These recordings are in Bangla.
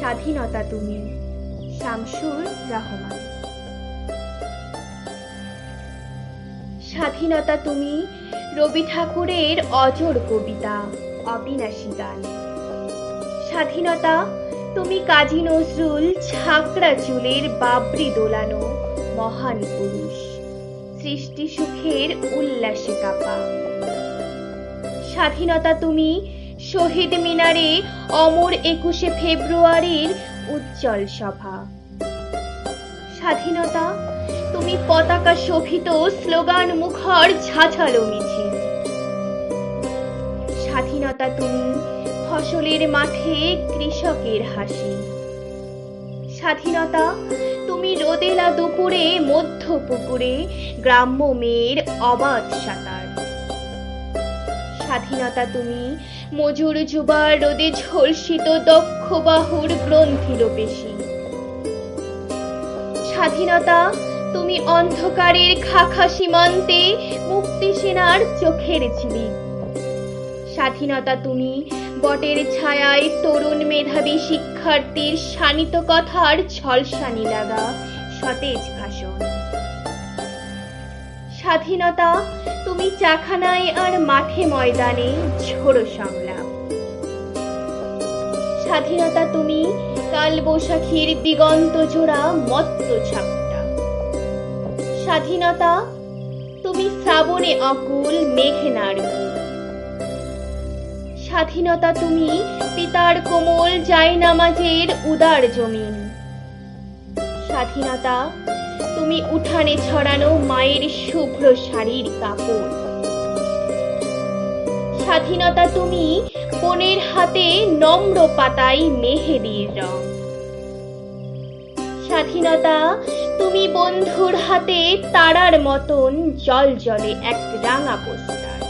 স্বাধীনতা তুমি, শামসুর রহমান। স্বাধীনতা তুমি, রবি ঠাকুরের অজর কবিতা, অবিনাশী গান। স্বাধীনতা তুমি, কাজী নজরুল ছাকড়া চুলের বাবরি দোলানো মহান পুরুষ, সৃষ্টি সুখের উল্লাসে কাপা। স্বাধীনতা তুমি শহীদ মিনারে অমর একুশে ফেব্রুয়ারির উজ্জ্বল সভা। স্বাধীনতা, তুমি পতাকা শোভিত স্লোগান মুখর ঝাঝালো মিছিল। স্বাধীনতা, তুমি ফসলের মাঠে কৃষকের হাসি। স্বাধীনতা, তুমি রোদেলা দুপুরে মধ্য পুকুরে গ্রাম্য মেয়ের অবাধ সাঁতার। স্বাধীনতা তুমি। মজুর যুবার রোদে ঝলসিত দক্ষ বাহুর গ্রন্থিল পেশি। স্বাধীনতা তুমি অন্ধকারের খাখা সীমান্তে মুক্তি সেনার চোখের ঝিলিক স্বাধীনতা তুমি বটের ছায়ায় তরুণ মেধাবী শিক্ষার্থীর শানিত কথার ঝলসানি লাগা সতেজ ভাষণ। স্বাধীনতা, তুমি চাখানায় আর মাঠে ময়দানে ঝোড়ো সংলাপ স্বাধীনতা তুমি কাল বৈশাখীর দিগন্ত জোড়া মত্ত ছাপটা। স্বাধীনতা তুমি শ্রাবণে অকুল মেঘে নাড়ু। স্বাধীনতা তুমি পিতার কোমল জায়নামাজের উদার জমিন। স্বাধীনতা তুমি উঠানে ছড়ানো মায়ের শুভ্র শাড়ির কাপড়। স্বাধীনতা তুমি বোনের হাতে নম্র পাতাই মেহেদির রং। স্বাধীনতা তুমি বন্ধুর হাতে তারার মতন জল জলে এক রাঙা পোস্টার।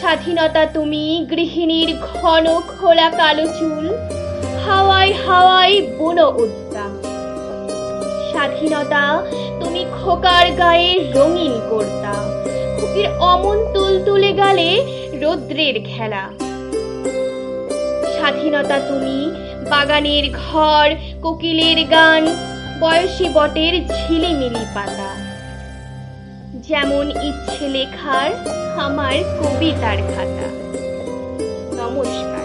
স্বাধীনতা তুমি গৃহিণীর ঘন খোলা কালো চুল, হাওয়ায় হাওয়ায় বুনো উদ্যাম স্বাধীনতা, তুমি খোকার গায়ে রঙিন করতা। খুকির অমন তুলতুলে গালে রৌদ্রের খেলা। স্বাধীনতা তুমি, বাগানের ঘর, কোকিলের গান, বয়সী বটের ঝিলিমিলি পাতা। যেমন ইচ্ছে লেখার, আমার কবিতার খাতা। নমস্কার।